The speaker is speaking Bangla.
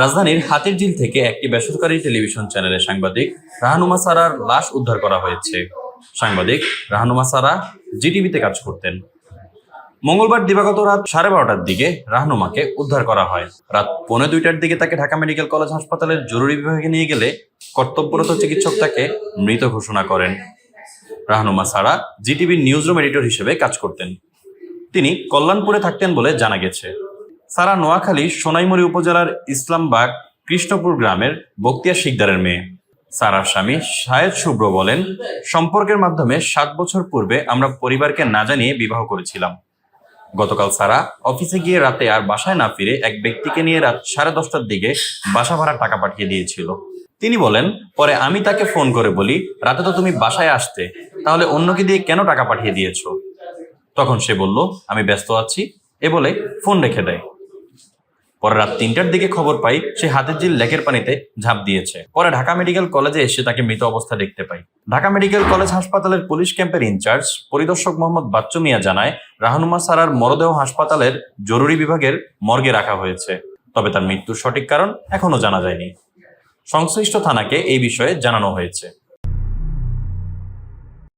রাজধানীর হাতিরঝিল থেকে একটি বেসরকারি টেলিভিশন চ্যানেলের সাংবাদিক রাহানুমা সারার লাশ উদ্ধার করা হয়েছে। সাংবাদিক রাহানুমা সারা জিটিভিতে কাজ করতেন। মঙ্গলবার দিবাগত রাত সাড়ে বারোটার দিকে রাহনুমাকে উদ্ধার করা হয়। রাত পৌনে দুইটার দিকে তাকে ঢাকা মেডিকেল কলেজ হাসপাতালের জরুরি বিভাগে নিয়ে গেলে কর্তব্যরত চিকিৎসক তাকে মৃত ঘোষণা করেন। রাহনুমা সারা জিটিভির নিউজ রুম এডিটর হিসেবে কাজ করতেন। তিনি কল্যাণপুরে থাকতেন বলে জানা গেছে। সারা নোয়াখালী সোনাইমুড়ি উপজেলার ইসলামবাগ কৃষ্ণপুর গ্রামের বক্তিয়া শিকদারের মেয়ে। সারার স্বামী শায়েদ শুভ্র বলেন, সম্পর্কের মাধ্যমে সাত বছর পূর্বে আমরা পরিবারকে না জানিয়ে বিবাহ করেছিলাম। গতকাল সারা অফিসে গিয়ে রাতে আর বাসায় না ফিরে এক ব্যক্তিকে নিয়ে রাত সাড়ে দশটার দিকে বাসা ভাড়ার টাকা পাঠিয়ে দিয়েছিল। তিনি বলেন, পরে আমি তাকে ফোন করে বলি, রাতে তো তুমি বাসায় আসতে, তাহলে অন্যকে দিয়ে কেন টাকা পাঠিয়ে দিয়েছ? তখন সে বলল, আমি ব্যস্ত আছি। এ বলে ফোন রেখে দেয়। পরে রাত তিনটার দিকে খবর পাই, সে হাতের জিল লেকের পানিতে ঝাঁপ দিয়েছে। পরে ঢাকা মেডিকেল কলেজে এসে তাকে মৃত অবস্থা দেখতে পাই। ঢাকা মেডিকেল কলেজ হাসপাতালের পুলিশ ক্যাম্পের ইনচার্জ পরিদর্শক মোহাম্মদ বাচ্চু মিয়া জানায়, রাহনুমা সারার মরদেহ হাসপাতালের জরুরি বিভাগের মর্গে রাখা হয়েছে। তবে তার মৃত্যুর সঠিক কারণ এখনও জানা যায়নি। সংশ্লিষ্ট থানাকে এই বিষয়ে জানানো হয়েছে।